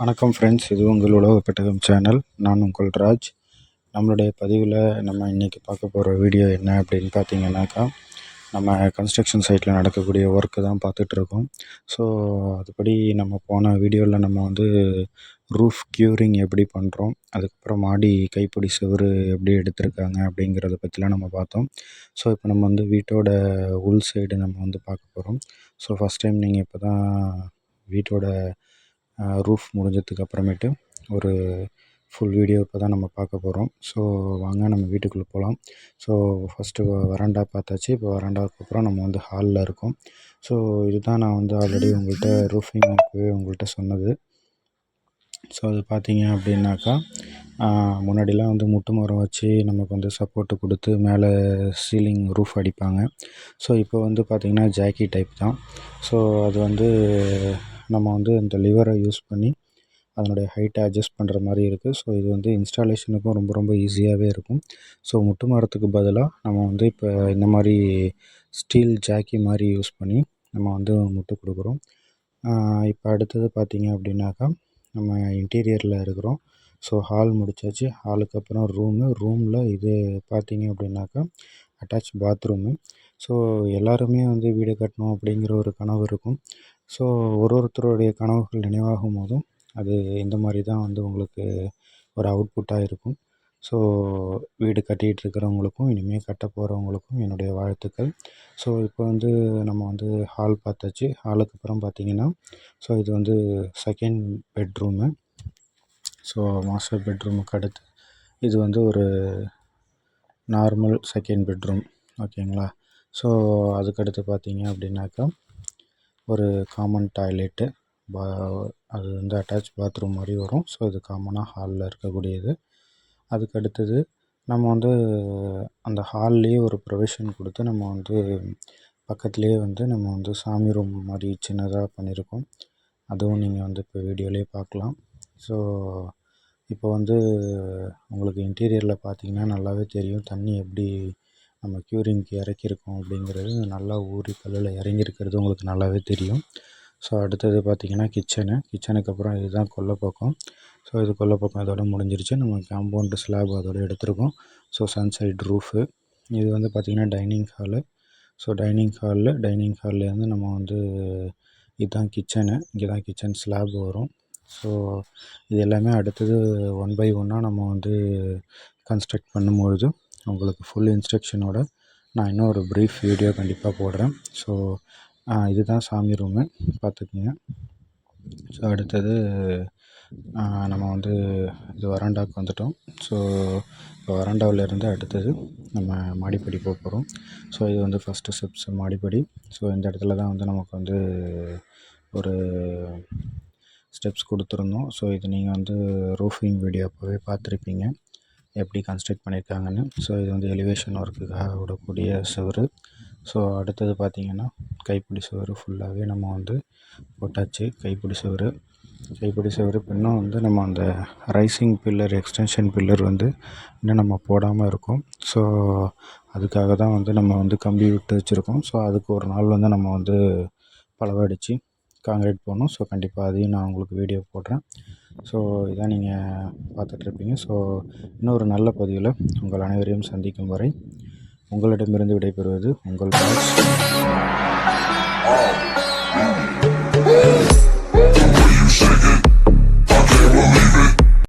வணக்கம் ஃப்ரெண்ட்ஸ் இது உங்கள் உலக பெட்டகம் சேனல் நான் உங்கள் ராஜ். நம்மளுடைய பதிவில் நம்ம இன்றைக்கி பார்க்க போகிற வீடியோ என்ன அப்படின்னு பார்த்தீங்கன்னாக்கா நம்ம கன்ஸ்ட்ரக்ஷன் சைட்டில் நடக்கக்கூடிய ஒர்க்கு தான் பார்த்துட்ருக்கோம். ஸோ அதுபடி நம்ம போன வீடியோவில் நம்ம வந்து ரூஃப் க்யூரிங் எப்படி பண்ணுறோம் அதுக்கப்புறம் மாடி கைப்பிடி சுவர் எப்படி எடுத்திருக்காங்க அப்படிங்கிறத பற்றிலாம் நம்ம பார்த்தோம். ஸோ இப்போ நம்ம வந்து வீட்டோட உள் சைடு நம்ம வந்து பார்க்க போகிறோம் ஸோ ஃபஸ்ட் டைம் நீங்கள் இப்போ தான் வீட்டோட ரூஃப் முடிஞ்சதுக்கு அப்புறமேட்டு ஒரு ஃபுல் வீடியோ இப்போ தான் நம்ம பார்க்க போகிறோம் ஸோ வாங்க நம்ம வீட்டுக்குள்ளே போகலாம் ஸோ ஃபஸ்ட்டு வராண்டா பார்த்தாச்சு. இப்போ வராண்டாவுக்கு அப்புறம் நம்ம வந்து ஹாலில் இருக்கோம். ஸோ இதுதான் நான் வந்து ஆல்ரெடி உங்கள்கிட்ட ரூஃபிங் அப்போவே உங்கள்கிட்ட சொன்னது. ஸோ அது பார்த்தீங்க அப்படின்னாக்கா முன்னாடிலாம் வந்து முட்டு மரம் வச்சு நமக்கு வந்து சப்போர்ட்டு கொடுத்து மேலே சீலிங் ரூஃப் அடிப்பாங்க. ஸோ இப்போ வந்து பார்த்திங்கன்னா ஜாக்கி டைப் தான். ஸோ அது வந்து நம்ம வந்து இந்த லிவரை யூஸ் பண்ணி அதனுடைய ஹைட்டை அட்ஜஸ்ட் பண்ணுற மாதிரி இருக்குது ஸோ இது வந்து இன்ஸ்டாலேஷனுக்கும் ரொம்ப ரொம்ப ஈஸியாகவே இருக்கும். ஸோ முட்டு மரத்துக்கு பதிலாக நம்ம வந்து இப்போ இந்த மாதிரி ஸ்டீல் ஜாக்கி மாதிரி யூஸ் பண்ணி நம்ம வந்து முட்டு கொடுக்குறோம். இப்போ அடுத்தது பார்த்திங்க அப்படின்னாக்கா நம்ம இன்டீரியரில் இருக்கிறோம். ஸோ ஹால் முடித்தாச்சு ஹாலுக்கு அப்புறம் ரூமு ரூமில் இது பார்த்திங்க அப்படின்னாக்கா அட்டாச் பாத்ரூமு ஸோ எல்லாருமே வந்து வீடு கட்டணும் அப்படிங்கிற ஒரு கனவு இருக்கும். ஸோ ஒரு ஒருத்தருடைய கனவுகள் நினைவாகும் போதும் அது இந்த மாதிரி தான் வந்து உங்களுக்கு ஒரு அவுட்புட்டாக இருக்கும். ஸோ வீடு கட்டிகிட்டு இருக்கிறவங்களுக்கும் இனிமேல் கட்ட போகிறவங்களுக்கும் என்னுடைய வாழ்த்துக்கள். ஸோ இப்போ வந்து நம்ம வந்து ஹால் பார்த்தாச்சு. ஹாலுக்கு அப்புறம் பார்த்திங்கன்னா ஸோ இது வந்து செகண்ட் பெட்ரூமு ஸோ மாஸ்டர் பெட்ரூமுக்கு அடுத்து இது வந்து ஒரு நார்மல் செகண்ட் பெட்ரூம் ஓகேங்களா ஸோ அதுக்கடுத்து பார்த்தீங்க அப்படின்னாக்கா ஒரு காமன் டாய்லெட்டு பா அது வந்து அட்டாச் பாத்ரூம் மாதிரி வரும். ஸோ இது காமனாக ஹாலில் இருக்கக்கூடியது. அதுக்கு அடுத்தது நம்ம வந்து அந்த ஹால்லேயே ஒரு ப்ரொவிஷன் கொடுத்து நம்ம வந்து பக்கத்துலேயே வந்து நம்ம வந்து சாமி ரூம் மாதிரி சின்னதாக பண்ணியிருக்கோம். அதுவும் நீங்கள் வந்து இப்போ வீடியோலேயே பார்க்கலாம். ஸோ இப்போ வந்து உங்களுக்கு இன்டீரியரில் பார்த்தீங்கன்னா நல்லாவே தெரியும். தண்ணி எப்படி நம்ம க்யூரிங்க்கு இறக்கியிருக்கோம் அப்படிங்கிறது. நல்லா ஊறி கல்லில் இறங்கியிருக்கிறது உங்களுக்கு நல்லாவே தெரியும். ஸோ அடுத்தது பார்த்திங்கன்னா கிச்சனு கிச்சனுக்கு அப்புறம் இதுதான் கொல்லப்பக்கம். ஸோ இது கொல்லைப்பக்கம் இதோட முடிஞ்சிருச்சு. நம்ம காம்பவுண்டு ஸ்லாப் அதோட எடுத்திருக்கோம். ஸோ சன்சைட் ரூஃபு இது வந்து பார்த்திங்கன்னா டைனிங் ஹாலு ஸோ டைனிங் ஹாலில் டைனிங் ஹால்லேருந்து நம்ம வந்து இதுதான் கிச்சனு இங்கே தான் கிச்சன் ஸ்லாப் வரும். ஸோ இது எல்லாமே அடுத்தது ஒன் பை ஒன்னாக நம்ம வந்து கன்ஸ்ட்ரக்ட் பண்ணும்பொழுது உங்களுக்கு ஃபுல் இன்ஸ்ட்ரக்ஷனோட நான் இன்னும் ஒரு ப்ரீஃப் வீடியோ கண்டிப்பாக போடுறேன். ஸோ இதுதான் சாமி ரூமு பார்த்துக்குங்க. ஸோ அடுத்தது நம்ம வந்து இது வராண்டாவுக்கு வந்துட்டோம். ஸோ இப்போ வராண்டாவிலேருந்து அடுத்தது நம்ம மாடிப்படி போக போகிறோம் ஸோ இது வந்து ஃபஸ்ட்டு ஸ்டெப்ஸ் மாடிப்படி. ஸோ இந்த இடத்துல தான் வந்து நமக்கு வந்து ஒரு ஸ்டெப்ஸ் கொடுத்துருந்தோம். ஸோ இது நீங்கள் வந்து ரூஃபிங் வீடியோ அப்போவே பார்த்துருப்பீங்க. எப்படி கன்ஸ்ட்ரக்ட் பண்ணியிருக்காங்கன்னு ஸோ இது வந்து எலிவேஷன் ஒர்க்குக்காக விடக்கூடிய சுவர். ஸோ அடுத்தது பார்த்திங்கன்னா கைப்பிடி சுவர் ஃபுல்லாகவே நம்ம வந்து போட்டாச்சு. கைப்பிடி சுவர். கைப்பிடி சுவர் இன்னும் வந்து நம்ம அந்த ரைசிங் பில்லர் எக்ஸ்டென்ஷன் பில்லர் வந்து இன்னும் நம்ம போடாமல் இருக்கோம். ஸோ அதுக்காக தான் வந்து நம்ம வந்து கம்பி விட்டு வச்சுருக்கோம். ஸோ அதுக்கு ஒரு நாள் வந்து நம்ம வந்து பலவடித்து காங்கிரீட் போடணும். ஸோ கண்டிப்பாக அதையும் நான் உங்களுக்கு வீடியோ போடுறேன். ஸோ இதான் நீங்கள் பார்த்துட்ருப்பீங்க ஸோ இன்னொரு நல்ல பதிவில் உங்கள் அனைவரையும் சந்திக்கும் வரை உங்களிடமிருந்து விடைபெறுவது உங்கள்